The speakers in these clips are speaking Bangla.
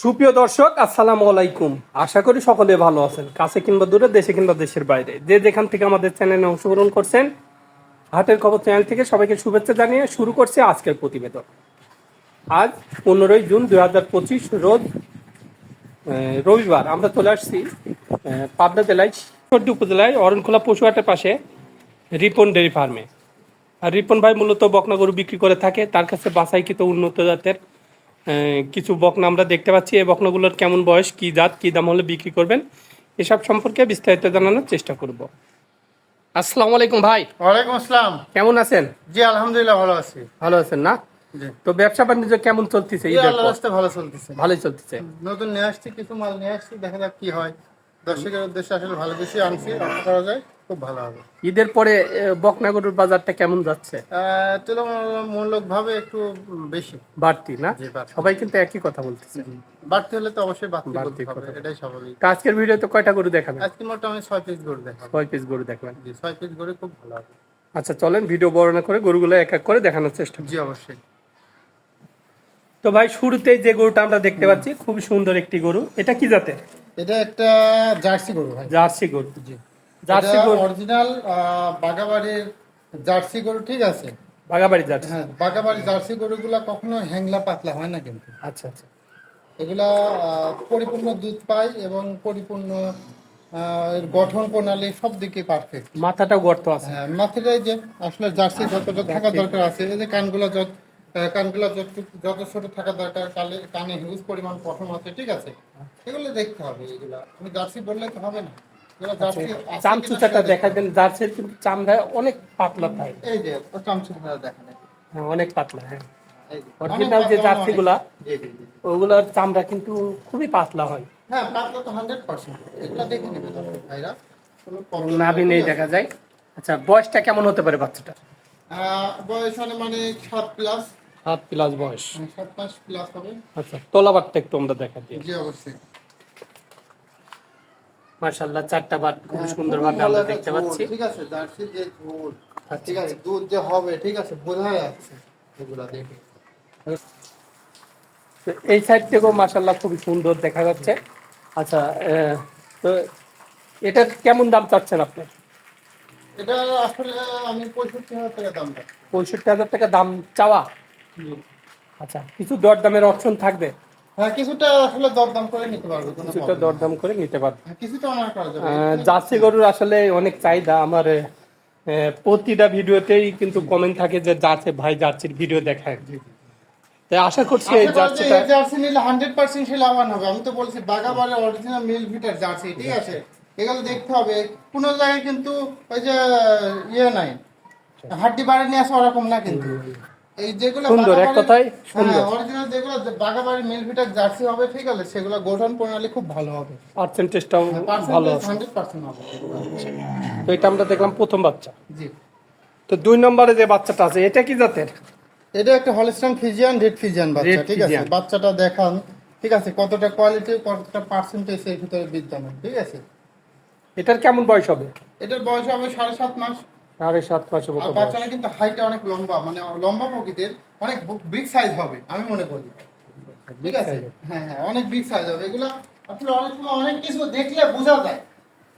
সুপ্রিয় দর্শক, আসসালামু আলাইকুম। আশা করি সকলে ভালো আছেন, কাছে কিংবা দূরে, দেশে কিংবা দেশের বাইরে। যে যেখান থেকে আমাদের চ্যানেলে অংশগ্রহণ করছেন, হাটের খবর চ্যানেল থেকে সবাইকে শুভেচ্ছা জানিয়ে শুরু করছে আজকের প্রতিবেদন। আজ পনেরোই জুন দুই হাজার পঁচিশ রোজ রবিবার আমরা চলে আসছি পাবনা জেলায় সর্দি উপজেলায় অরণখোলা পশুহাটের পাশে রিপন ডেয়ারি ফার্মে। আর রিপন ভাই মূলত বকনা গরু বিক্রি করে থাকে, তার কাছে বাছাইকৃত উন্নত জাতের কিছু বকনা আমরা দেখতে পাচ্ছি। এই বকনাগুলোর কেমন বয়স কি জাত কি দাম হলে বিক্রি করবেন এসব সম্পর্কে বিস্তারিত জানানোর চেষ্টা করব। আসসালামু আলাইকুম ভাই। ওয়ালাইকুম আসসালাম। কেমন আছেন? জি আলহামদুলিল্লাহ ভালো আছি। ভালো আছেন না? তো ব্যবসা বাণিজ্য কেমন চলতেছে ভালো চলতেছে। ভালোই চলতেছে। নতুন নিয়ে আসছি কিছু মাল নিয়ে আসছি দেখা যাক কি হয়। দর্শকের উদ্দেশ্যে আসলে ভালো কিছু আনছি করা যায়। খুব ভালো হবে। ঈদের পরে আহ, বকনা গরুর বাজারটা কেমন যাচ্ছে? আহ, তুলনামূলক ভাবে একটু বেশি। বাড়তি না? সবাই কিন্তু একই কথা বলতেছে। বাড়তে হলে তো অবশ্যই বাড়তি এটাই স্বাভাবিক। আজকের ভিডিওতে কয়টা গরু দেখাবেন? আজকে মোটামুটি ছয় পিস গরু দেখাবো। ছয় পিস গরু দেখবেন। ছয় পিস গরু খুব ভালো হবে। আচ্ছা চলেন ভিডিও বর্ণনা করে গরুগুলো এক এক করে দেখানোর চেষ্টা করি। জি অবশ্যই। তো ভাই শুরুতেই যে গরুটা আমরা দেখতে পাচ্ছি খুব সুন্দর একটি গরু। এটা কি জাতের? এটা একটা জার্সি গরু ভাই। জার্সি গরু। জি। জার্সি গরু অরিজিনাল বাগাবাড়ির জার্সি গরু ঠিক আছে? বাগাবাড়ি জার্সি। হ্যাঁ বাগাবাড়ি জার্সি গরুগুলা কখনো হ্যাংলা পাতলা হয় না কিন্তু। আচ্ছা আচ্ছা। এগুলা পরিপূর্ণ দুধ পায় এবং পরিপূর্ণ গঠন প্রণালী সব দিকে পারফেক্ট মাথাটাও গর্ত আছে। হ্যাঁ মাথাটাই যে আসলে জার্সি যতটা থাকা দরকার আছে এই যে কানগুলা যত কানগুলা যত যত ছোট থাকা দরকার কালে কানে হিউজ পরিমাণ পঠন আছে ঠিক আছে? এগুলো দেখতে হবে এগুলা। আমি জার্সি বললে তো হবে না। আছে কিনা চামচুচাটা দেখা দেন। জার্সির কিন্তু চামড়া অনেক পাতলা এই যে দেখা হ্যাঁ অনেক পাতলা হ্যাঁ। অরিজিনাল যে। ওগুলোর চামড়া কিন্তু খুবই পাতলা হয়। হ্যাঁ পাতলা তো হান্ড্রেড পার্সেন্ট এগুলা দেখে নেবে ভাইরা। নাভি নেই। দেখা যায়। আচ্ছা বয়সটা কেমন হতে পারে বাচ্চাটা বয়স হলে মানে সাত প্লাস সাত প্লাস বয়স। সাত মাস প্লাস হবে। আচ্ছা তোলাবারটা একটু আমরা দেখা দিই। জি অবশ্যই। মার্শাল্লাহ চারটা বার খুব সুন্দর খুব ভাবে আমরা দেখতে পাচ্ছি। ঠিক আছে জার্সির যে ঝোল আচ্ছা, ঠিক আছে দুধ যে হবে ঠিক আছে বোঝা যাচ্ছে এগুলা দেখে। এই সাইড থেকেও মার্শাল্লাহ খুবই সুন্দর দেখা যাচ্ছে। আচ্ছা তো এটার কেমন দাম চাচ্ছেন আপনি? এটা আসলে আমি পঁয়ষট্টি হাজার টাকা দাম পঁয়ষট্টি হাজার টাকা দাম চাওয়া? আচ্ছা কিছু দরদামের অপশন থাকবে? হ্যাঁ কিছুটা আসলে দরদাম করে নিতে পারব কিছুটা দরদাম করে নিতে পারবে। হ্যাঁ, কিছুটা অনার করা যাবে। জার্সি গরুর আসলে অনেক চাহিদা। আমার প্রতিটা ভিডিওতেই কিন্তু কমেন্ট থাকে যে জার্সি ভাই জার্সির ভিডিও দেখায়। তাই আশা করছি এই জার্সিটা জার্সি নিলে হান্ড্রেড পার্সেন্ট সে লাভবান হবে। আমি তো বলছি বাগাবাড়ির অরিজিনাল মিল ভিটার জার্সি ঠিক আছে? এগুলো দেখতে হবে। কোনো জায়গায় কিন্তু ওই যে ইয়ে নাই। হাড্ডি বাড়ি নিয়ে আসা ওরকম না কিন্তু। এই যেগুলো সুন্দর, এক কথায় সুন্দর। অরিজিনাল যেগুলো বাগাবাড়ি মিল ভিটার জার্সি হবে ঠিক আছে সেগুলো গঠন প্রণালী খুব ভালো হবে। পার্সেন্টেজটাও ভালো হান্ড্রেড পার্সেন্ট হবে। তো এটা আমরা দেখলাম প্রথম বাচ্চা। জি। তো দুই নম্বরে যে বাচ্চাটা আছে এটা কি জাতের? এটা একটা হলস্টাইন ফিজিয়ান রেড ফিজিয়ান বাচ্চা ঠিক আছে? বাচ্চাটা দেখান ঠিক আছে? কতটা কোয়ালিটি কতটা পার্সেন্টেজ এর ভিতরে বিদ্যমান ঠিক আছে? এটার কেমন বয়স হবে? এটার বয়স হবে সাড়ে সাত মাস। সাড়ে সাত আর মতো বয়স। কিন্তু হাইটটা অনেক লম্বা মানে লম্বা প্রকৃতির অনেক বিগ সাইজ হবে আমি মনে করি। ঠিক আছে? হ্যাঁ হ্যাঁ অনেক বিগ সাইজ হবে। এগুলা আসলে অনেক সময় অনেক কিছু দেখলে বোঝা যায়।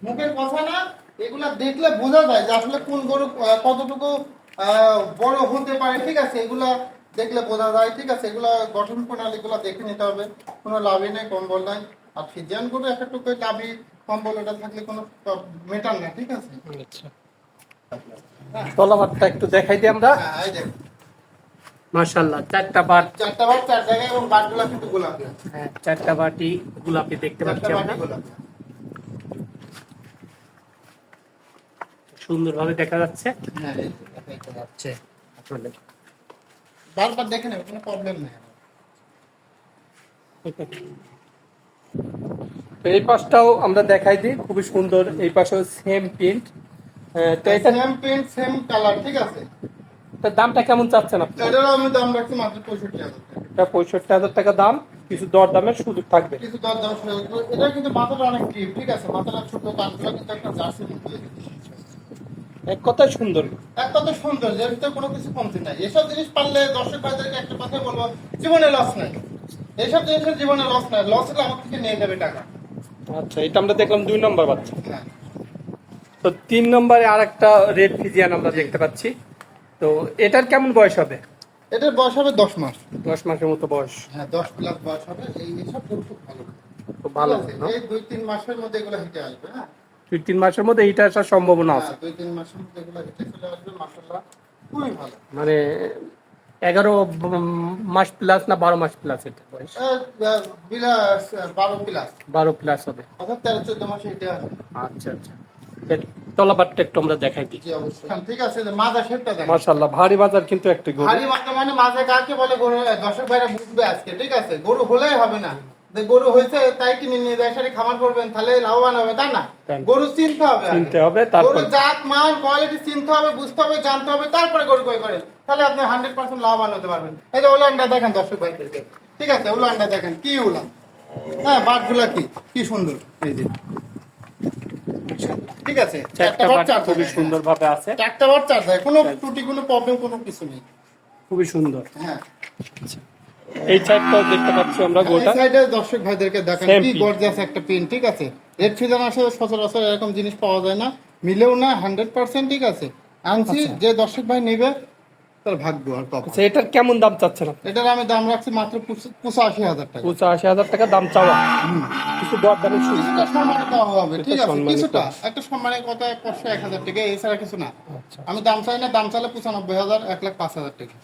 মুখের কথা না এগুলা দেখলে বোঝা যায় যে আসলে কোন গরু কতটুকু আহ, বড় হতে পারে। ঠিক আছে এগুলা দেখলে বোঝা যায়। ঠিক আছে এগুলা গঠন প্রণালী গুলা দেখে নিতে হবে। কোনো লাভই নেই কম্বল নাই। আর ফিজিয়ান গরু একটা টুকু লাভই কম্বল এটা থাকলে কোনো মেটার না ঠিক আছে? আচ্ছা। তলাবারটা একটু দেখাই দিই আমরা। হ্যাঁ মার্শাল্লাহ চারটা চারটা চার জায়গায় এবং বাটগুলা কিন্তু গোলাপি। হ্যাঁ, চারটা বাটি গোলাপি দেখতে পাচ্ছি আমরা। সুন্দরভাবে দেখা যাচ্ছে। হ্যাঁ দেখা যাচ্ছে। আপনাদের। বারবার দেখে নেবে কোনো প্রবলেম নেই এই পাশটাও আমরা দেখাই দিই খুবই সুন্দর। এই পাশেও same print same print same colour ঠিক আছে? এটার দামটা কেমন চাচ্ছেন আপনি? এটারও আমি দাম রাখছি মাত্র পঁয়ষট্টি হাজার টাকা। এটা পঁয়ষট্টি হাজার টাকা দাম কিছু দর দামের সুযোগ থাকবে। কিছু দর দাম এটা কিন্তু মাথাটা অনেক ডিপ ঠিক আছে? মাথাটা ছোট কানগুলো কিন্তু একটা জার্সি এক কথায় সুন্দর। এক কথা সুন্দর এর ভিতরে কোনো কিছু কমতি নাই। এসব জিনিস পারলে দর্শক ভাইদেরকে একটা কথা বলব জীবনে লস নাই। এইসব জিনিসের জীবনে লস নাই। লস হলে আমার থেকে নিয়ে যাবে টাকা। আচ্ছা এটা আমরা দেখলাম দুই নম্বর বাচ্চা। হ্যাঁ। তো তিন নম্বরে আর একটা রেড ফিজিয়ান আমরা দেখতে পাচ্ছি। তো এটার কেমন বয়স হবে? এটার বয়স হবে দশ মাস। দশ মাসের মতো বয়স। হ্যাঁ দশ প্লাস বয়স হবে। এই এইসব খুব ভালো। খুব ভালো আছে? এই দুই তিন মাসের মধ্যে এগুলো হেঁটে আসবে হ্যাঁ? দুই তিন মাসের মধ্যে এইটা আসার সম্ভাবনা আছে। হ্যাঁ, দুই তিন মাসের মধ্যে এগুলো হেঁটে চলে আসবে খুবই ভালো। মানে এগারো মাস প্লাস না বারো মাস প্লাস এটা বারো প্লাস বারো প্লাস হবে। তেরো চোদ্দ মাসে আচ্ছা আচ্ছা। তলাবারটা একটু আমরা দেখাই দিই। ঠিক আছে মাজা শেপটা দেখেন। মাশাল্লাহ ভারী বাজার কিন্তু একটা গরু। ভারী মাত্রা মানে মাঝে কাকে বলে গরু দর্শক ভাইরা বুঝবে আজকে ঠিক আছে? গরু হলেই হবে না। যে গরু হয়েছে তাই কিনে নিয়ে যায় সারি খামার করবেন তাহলে লাভবান হবে তাই না? গরু চিনতে হবে চিনতে হবে, তারপর- গরুর জাত মান কোয়ালিটি চিনতে হবে বুঝতে হবে জানতে হবে তারপরে গরু কই করেন। তাহলে আপনি হান্ড্রেড পার্সেন্ট লাভবান হতে পারবেন। এই যে উলানটা দেখেন দর্শক ভাইদেরকে ঠিক আছে উলানটা দেখেন কি উলান? হ্যাঁ বাটগুলা কি? কি সুন্দর। এই যে। ঠিক আছে? চারটা বার বাট খুবই সুন্দর ভাবে আছে। চারটা বার চার দেয় কোনো ত্রুটি কোনো প্রবলেম কোনো কিছু নেই। খুবই সুন্দর। হ্যাঁ। এই সাইডটাও দেখতে পাচ্ছি আমরা গোটা। সাইডে দর্শক ভাইদেরকে দেখেন কি. গর্জিয়াস একটা পেন ঠিক আছে? ফিজান আসলে সচরাচর এরকম জিনিস পাওয়া যায় না। মিলেও না হান্ড্রেড পার্সেন্ট ঠিক আছে। আনছি আচ্ছা। যে দর্শক ভাই নেবে তার ভাগ্য আর কপাল। আচ্ছা এটার কেমন দাম চাচ্ছেন এটার আমি দাম রাখছি মাত্র পঁচাশি হাজার টাকা। পঁচাশি হাজার টাকা দাম চাওয়া। কিছু দর সুযোগ কিছুটা সম্মানে হবে ঠিক আছে সম্মানিত। কিছুটা। একটা সম্মানের কথা পাঁচশো এক হাজার টাকা এছাড়া কিছু না। আচ্ছা। আমি দাম চাই না দাম চাইলে পঁচানব্বই হাজার এক লাখ পাঁচ হাজার টাকা।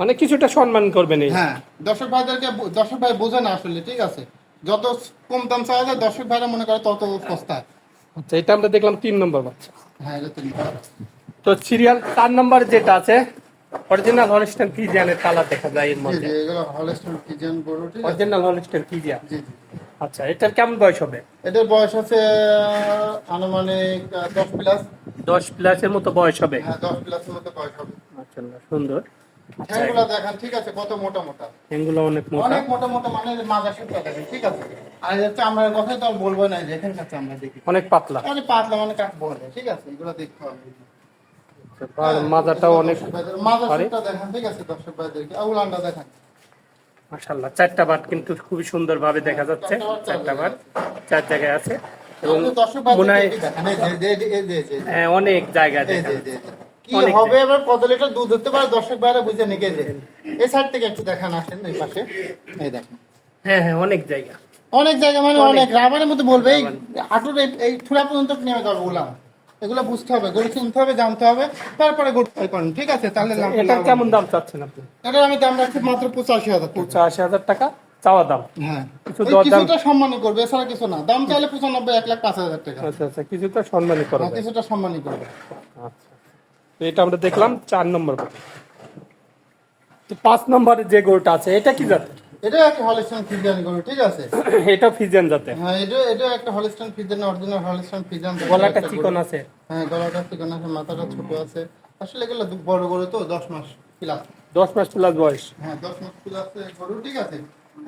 মানে কিছুটা সম্মান করবেন এই। হ্যাঁ দর্শক ভাইদেরকে বু- দর্শক ভাই বোঝে না আসলে ঠিক আছে। যত কম দাম চাওয়া যায় দর্শক ভাইরা মনে করে তত সস্তা আচ্ছা এটা আমরা দেখলাম তিন নম্বর বাচ্চা। হ্যাঁ এটা তুমি তো সিরিয়াল চার নম্বর যেটা আছে অরিজিনাল হলিস্টান ফিজিয়ানের কালার দেখা যায় এর জি মধ্যে। এগুলো হলস্টন ঠিক আছে। অরিজিনাল হলিস্টান ফিজিয়ান জি জি। আচ্ছা এটার কেমন বয়স হবে? এটার বয়স আছে আনুমানিক দশ প্লাস দশ প্লাসের মতো বয়স হবে? হ্যাঁ দশ প্লাসের মতো বয়স হবে। মাশাআল্লাহ সুন্দর। আচ্ছা ঠ্যাংগুলো দেখেন ঠিক আছে কত মোটা মোটা? এগুলো অনেক মোটা। অনেক মোটা মোটা মানে মাজা দেখেন ঠিক আছে। আর হচ্ছে আমরা কথা তো বলব না যে আমরা দেখি। অনেক পাতলা। মানে পাতলা মানে কাক বলে ঠিক আছে এগুলো দেখতে হবে। মাজাটাও অনেক মাজা। সেটা দেখেন ঠিক আছে দর্শক ভাইদেরকে। আউলানটা দেখেন। চারটা বাট কিন্তু খুবই সুন্দর ভাবে দেখা যাচ্ছে চারটা বাট চার জায়গায় আছে। এবং মনে হয় অনেক। কি অনেক হবে এবার কত লিটার দুধ হতে পারে? দর্শক বুঝে নিকে যে। এই সাইড থেকে একটু দেখান আসেন এই পাশে। এই দেখেন। হ্যাঁ হ্যাঁ অনেক জায়গা। অনেক জায়গা মানে অনেক। রাবারের মতো বলবে। এই হাঁটুর এই- থুড়া পর্যন্ত নেমে যাবে এগুলো বুঝতে হবে গরু চিনতে হবে জানতে হবে তারপরে গরু করেন ঠিক আছে? তাহলে লাভ- এটার কেমন দাম চাচ্ছেন আপনি? এটার আমি দাম রাখছি মাত্র পঁচাশি হাজার টাকা। পঁচাশি হাজার টাকা চাওয়া দাম। হ্যাঁ। কিছু কিছুটা সম্মানই করবে এছাড়া কিছু না। দাম চাইলে পঁচানব্বই এক লাখ পাঁচ হাজার টাকা। আচ্ছা আচ্ছা কিছু তো সম্মানই করা হ্যাঁ, কিছুটা সম্মানই করবে। আচ্ছা তো এটা আমরা দেখলাম চার নম্বর পাঁচ নম্বরের যে গরুটা আছে এটা কি জাতের? এটা একটা হলিস্টান ফিজিয়ান গরু ঠিক আছে? এটা ফিজিয়ান জাতে হ্যাঁ এটা এটা একটা Holstein Friesian original Holstein Friesian গলাটা চিকন আছে। হ্যাঁ গলাটা চিকন আছে মাথাটা ছোট আছে। আসলে এগুলো বড় গরু তো দশ মাস প্লাস দশ মাস প্লাস বয়স। হ্যাঁ দশ মাস প্লাস গরু ঠিক আছে?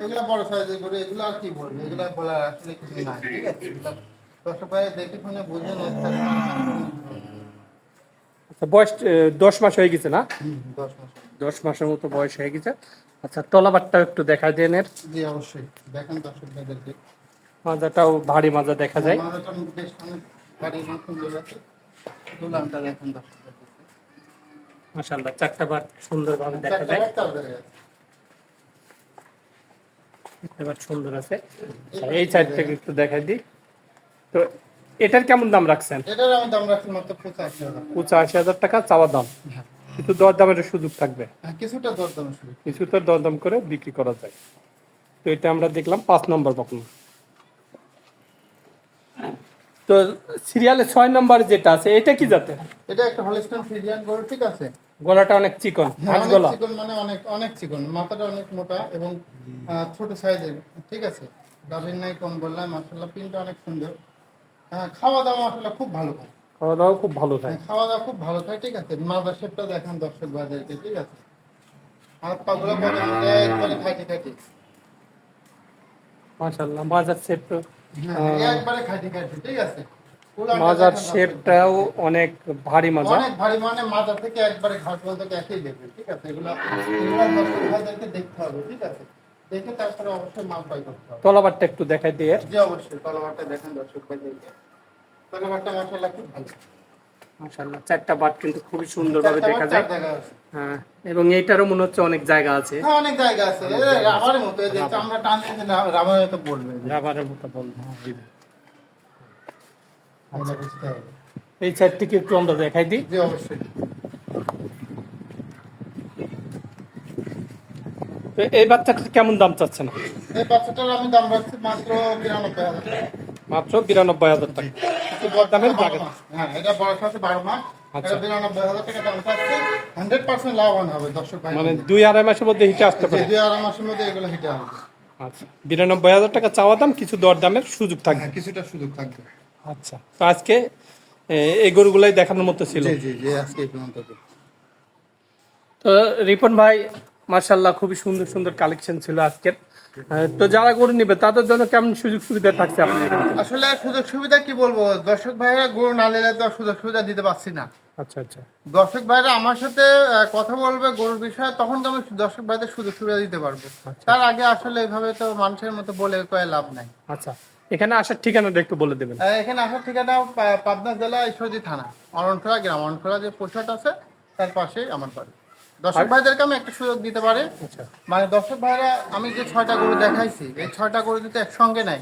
এগুলো বড় সাইজের গরু এগুলো আর কি বলব? এগুলো বলার আসলে কিছু নাই ঠিক আছে? ভাই দেখে শুনে বুঝে নিতে আচ্ছা বয়স দশ মাস হয়ে গেছে না? দশ মাস। দশ মাসের মতো বয়স হয়ে গেছে। আচ্ছা তলাবারটা একটু দেখা দেন এর জি অবশ্যই। দেখেন দর্শক ভাইদেরকে মাজাটাও ভারী মাজা দেখা যায়। মাথাটা বেশ অনেক ভারী আছে। দুলামটা দেখেন দর্শক ভাইদেরকে মাশাআল্লাহ চারটা বার সুন্দরভাবে দেখা যায়। বেড়ে এবার সুন্দর আছে। আচ্ছা, এই সাইড থেকে একটু দেখাই দিই। তো এটার কেমন দাম রাখছেন? এটার আমি দাম রাখছি মাত্র পঁচাশি হাজার পঁচাশি হাজার টাকা চাওয়া দাম। কিন্তু দর দামের সুযোগ থাকবে। হ্যাঁ, কিছুটা দরদাম শুরু কিছু তো দরদাম করে বিক্রি করা যায়। তো এটা আমরা দেখলাম পাঁচ নম্বর বকন তো সিরিয়ালে ছয় নম্বর যেটা আছে এটা কি জাতে এটা একটা হলিস্টান ফ্রিজিয়ান গরু ঠিক আছে? গলাটা অনেক চিকন হ্যাঁ, অনেক গলা। চিকন মানে অনেক অনেক চিকন মাথাটা অনেক মোটা এবং ছোট সাইজের ঠিক আছে? গাভীর নাই কম বললাম মাসাল্লাহ পিনটা অনেক সুন্দর। হ্যাঁ খাওয়া দাওয়া আসলে খুব ভালো। খায় খাওয়া দাওয়া খুব ভালো খায় হ্যাঁ, খাওয়া দাওয়া খুব ভালো খায় ঠিক আছে। মাদার শেপটা দেখান দর্শক বাজারকে ঠিক আছে। হাত পাগুলো মাশাল্লাহ মাজার শেপ হ্যাঁ, একবারে খাইটি খাইটি ঠিক আছে। মাজার শেপটাও অনেক ভারী মাজা অনেক ভারী মানে মাথা থেকে একবারে ঘাট পর্যন্ত একই দেখবে ঠিক আছে। এগুলো ভাইদেরকে দেখতে হবে ঠিক আছে। দেখে তারপরে অবশ্যই মাল পাই করতে হবে। তলাবারটা একটু দেখাই দিয়ে। জি অবশ্যই তলাবারটা দেখেন দর্শক ভাই দেখে তলাবারটা খুব ভালো। মাশাআল্লাহ চারটা বাট কিন্তু খুবই সুন্দরভাবে দেখা যায়। হ্যাঁ এবং এইটারও মনে হচ্ছে অনেক জায়গা আছে। হ্যাঁ অনেক জায়গা আছে। এই রাবারের মতো এই যে চামড়া টান দিতে রাবারের মতো পড়বে রাবারের মতো বলব আমরা বুঝতে হবে এই সাইডটিকে একটু আমরা দেখাই দিই। জি অবশ্যই। এই বাচ্চাটা কেমন দাম চাচ্ছে না এই বাচ্চাটার আমি দাম রাখছি মাত্র বিরানব্বই হাজার। টাকা। মাত্র বিরানব্বই হাজার টাকা। দামের। মাস। হ্যাঁ এটা বয়স আছে বারো মাস। আচ্ছা। মানে দুই আড়াই মাসের মধ্যে হিটে আসতে পারে। দুই আড়াই মাসের মধ্যে এগুলো হিটে হবে। আচ্ছা বিরানব্বই হাজার টাকা চাওয়া দাম কিছু দর দামের সুযোগ থাকবে। হ্যাঁ কিছুটা সুযোগ থাকবে। আচ্ছা তো আজকে এ, এই গরুগুলাই দেখানোর মতো ছিল। তো রিপন ভাই মার্শাল্লাহ খুবই সুন্দর সুন্দর কালেকশন ছিল আজকের। তো যারা গরু নিবে তাদের জন্য কেমন সুযোগ সুবিধা থাকছে এখানে? আসলে সুযোগ সুবিধা কি বলব? দর্শক ভাইরা গরু না নিলে তো সুযোগ সুবিধা দিতে পারছি না। আচ্ছা আচ্ছা। দর্শক ভাইরা আমার সাথে কথা বলবে গরুর বিষয়ে তখন তো আমি দর্শক ভাইদের সুযোগ সুবিধা দিতে পারব। তার আগে আসলে এইভাবে তো মানুষের মতো বলে কয়ে লাভ নাই। আচ্ছা এখানে আসার ঠিকানাটা একটু বলে দেবেন। এখানে আসার ঠিকানা পাবনা জেলা ঈশ্বরদী থানা অরণখোলা গ্রাম অরণখোলা যে পোশাক আছে তার পাশেই আমার বাড়ি। দর্শক ভাইদেরকে আমি একটা সুযোগ দিতে পারি। আচ্ছা। মানে দর্শক ভাইরা আমি যে ছয়টা গরু দেখাইছি এই ছয়টা গরু যদি একসঙ্গে নাই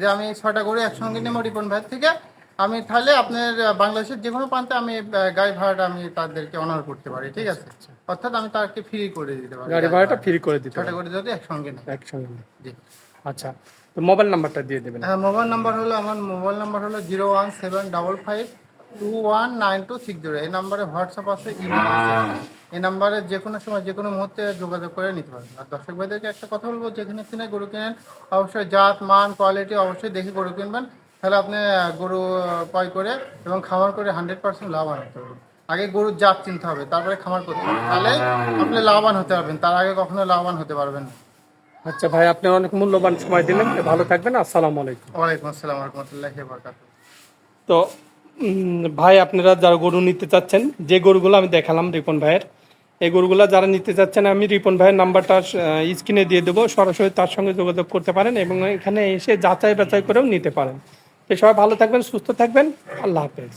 যে আমি ছয়টা গরু একসঙ্গে নেব রিপন ভাই থেকে আমি তাহলে আপনার বাংলাদেশের যে কোনো প্রান্তে আমি গাড়ি ভাড়াটা আমি তাদেরকে অনার করতে পারি ঠিক আছে? অর্থাৎ আমি তাকে ফ্রি করে দিতে পারি। গাড়ি ভাড়াটা ফ্রি করে দিতে ছয়টা গরু যদি একসঙ্গে নেই একসঙ্গে জি। আচ্ছা তো মোবাইল নাম্বারটা দিয়ে দেবেন। হ্যাঁ মোবাইল নাম্বার হলো আমার মোবাইল নাম্বার হলো zero one seven double five two one nine two six zero এই নাম্বারে হোয়াটসঅ্যাপ আছে ইমেল আছে। এই নাম্বারে যে কোনো সময় যে কোনো মুহূর্তে যোগাযোগ করে নিতে পারবেন। আর দর্শক ভাইদেরকে একটা কথা বলব যেখানে কিনে গরু কিনেন অবশ্যই জাত মান কোয়ালিটি অবশ্যই দেখে গরু কিনবেন। তাহলে আপনি গরু ক্রয় করে এবং খামার করে হান্ড্রেড পার্সেন্ট লাভবান হতে পারবেন। আগে গরুর জাত চিনতে হবে তারপরে খামার করতে হবে। তাহলে আপনি লাভবান হতে পারবেন তার আগে কখনো লাভবান হতে পারবেন না। আচ্ছা ভাই আপনি অনেক মূল্যবান সময় দিলেন ভালো থাকবেন আসসালামু আলাইকুম। ওয়ালাইকুম আসসালাম রহমতুল্লাহ বরকাত তো ভাই, আপনারা যারা গরু নিতে চাচ্ছেন, যে গরুগুলো আমি দেখালাম রিপন ভাইয়ের, এই গরুগুলো যারা নিতে চাচ্ছেন, আমি রিপন ভাইয়ের নাম্বারটা স্ক্রিনে দিয়ে দেবো, সরাসরি তার সঙ্গে যোগাযোগ করতে পারেন এবং এখানে এসে যাচাই বাছাই করেও নিতে পারেন। তো সবাই ভালো থাকবেন, সুস্থ থাকবেন, আল্লাহ হাফেজ।